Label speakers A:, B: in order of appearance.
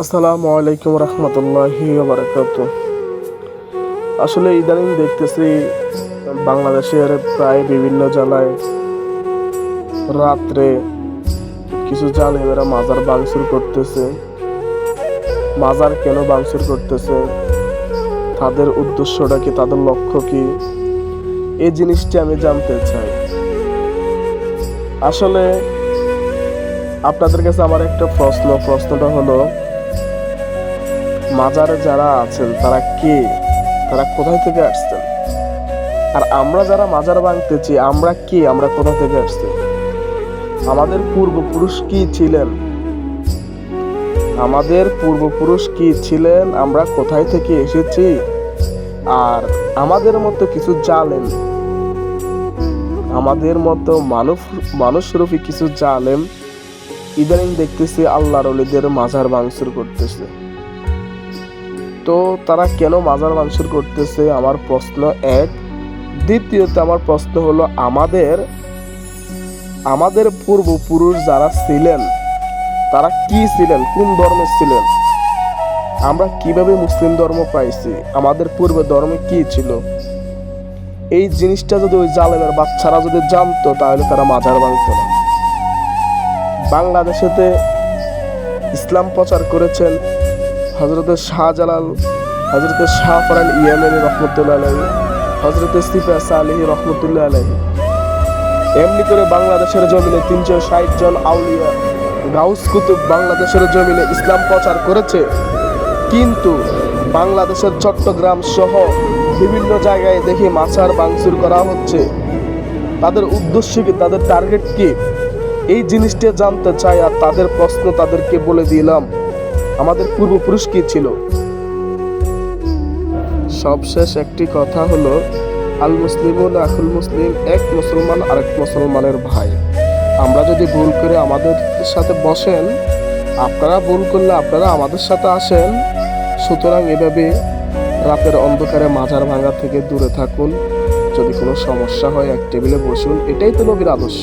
A: আসসালামু আলাইকুম রহমতুল্লাহি বারাকাত আসলে ইদানিং দেখতেছি বাংলাদেশের প্রায় বিভিন্ন জেলায় রাত্রে কিছু জালেমেরা মাজার ভাঙচুর করতেছে। মাজার কেন ভাঙচুর করতেছে? তাদের উদ্দেশ্যটা কি? তাদের লক্ষ্য কি? এই জিনিসটি আমি জানতে চাই। আসলে আপনাদের কাছে আমার একটা প্রশ্ন, প্রশ্নটা হলো মাজারে যারা আছেন, তারা কে? তারা কোথায় থেকে আসছেন? আর আমরা যারা মাজার ভাঙতেছি, আমরা কে? আমরা কোথা থেকে আসছি? আমাদের পূর্বপুরুষ কি ছিলেন? আমাদের পূর্বপুরুষ কি ছিলেন? আমরা কোথায় থেকে এসেছি? আর আমাদের মতো কিছু জালেম, আমাদের মতো মানুষ, মানুষরূপী কিছু জালেম ইদানিং দেখতেছি আল্লাহর অলিদের মাজার ভাঙচুর করতেছে। তো তারা কেন মাজার ভাঙচুর করতেছে? আমার প্রশ্ন এক। দ্বিতীয়ত আমার প্রশ্ন হলো, আমাদের আমাদের পূর্বপুরুষ যারা ছিলেন, তারা কি ছিলেন? কোন ধর্মের ছিলেন? আমরা কীভাবে মুসলিম ধর্ম পাইছি? আমাদের পূর্বে ধর্মে কি ছিল? এই জিনিসটা যদি ওই জালেমের বাচ্চারা যদি জানতো, তাহলে তারা মাজার ভাঙতো না। বাংলাদেশেতে ইসলাম প্রচার করেছেন হজরতের শাহজালাল হজরতের শাহ ফরান ইয়ামেনি রহমতুল্লাহ আলহী হজরতের সিফা সালেহি রহমতুল্লাহ আলহী এমনি করে বাংলাদেশের জমিনে তিনশো ষাট জন আউলিয়া, গাউস কুতুব বাংলাদেশের জমিনে ইসলাম প্রচার করেছে। কিন্তু বাংলাদেশের চট্টগ্রাম সহ বিভিন্ন জায়গায় দেখি মাছার বাংচুর করা হচ্ছে। তাদের উদ্দেশ্য কি, তাদের টার্গেট কি? এই জিনিসটা জানতে চাই আর তাদের প্রশ্ন তাদেরকে বলে দিলাম। আমাদের পূর্বপুরুষ কি ছিল। সবশেষ একটি কথা হলো, আল মুসলিমুন আখুল মুসলিম এক মুসলমান আরেক মুসলমানের ভাই। আমরা যদি ভুল করে আমাদের সাথে বসেন, আপনারা ভুল করলে আপনারা আমাদের সাথে আসেন। সুতরাং এভাবে রাতের অন্ধকারে মাজার ভাঙা থেকে দূরে থাকুন। যদি কোনো সমস্যা হয়, এক টেবিলে বসুন। এটাই তো নবীর আদর্শ।